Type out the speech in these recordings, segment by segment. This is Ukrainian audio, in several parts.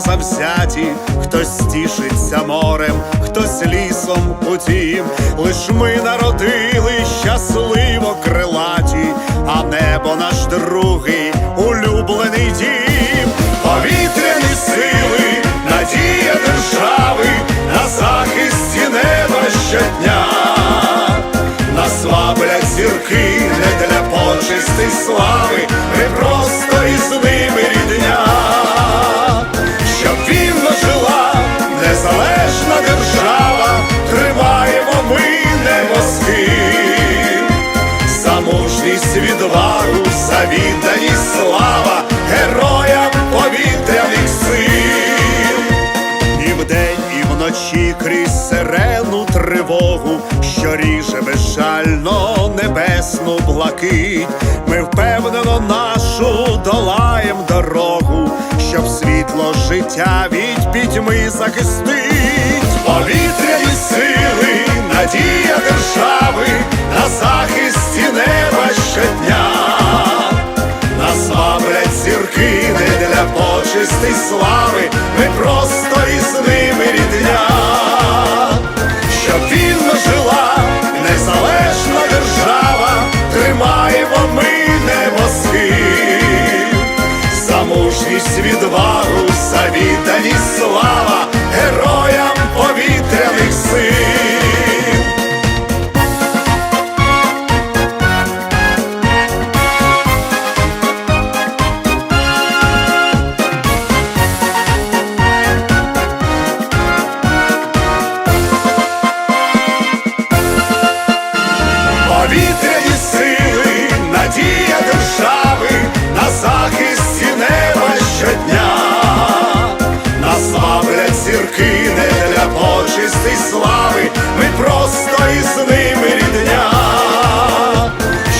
завзяті, хтось стішиться морем, хтось лісом утім. Лиш ми народили щасливо крилаті, а небо наш другий улюблений дім. Повітряні сили, надія держави на захисті неба щодня. Нас слаблять зірки не для почести й слави, незалежна держава, тримаємо ми не мозки, за мужність відвагу, за відданість слава героям повітряних сил. І вдень, і вночі крізь сирену тривогу, що ріже безжально небесну блакить. Ми впевнено нашу долаєм дорогу, щоб світло життя від пітьми захистить. Повітряні сили, надія держави на захисті неба щодня. Нас славлять зірки не для почести й слави, ми просто із ними рідня, щоб вільно жила й слави, ми просто із ними рідня,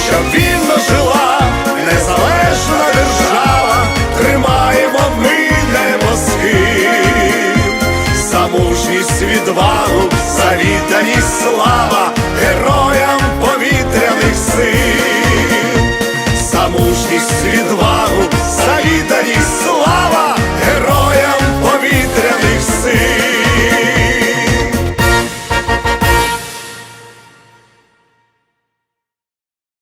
щоб вільно жила незалежна держава, тримаємо ми небоски, за мужність відвагу, за відданість слава героям повітряних сил, за мужність відвагу.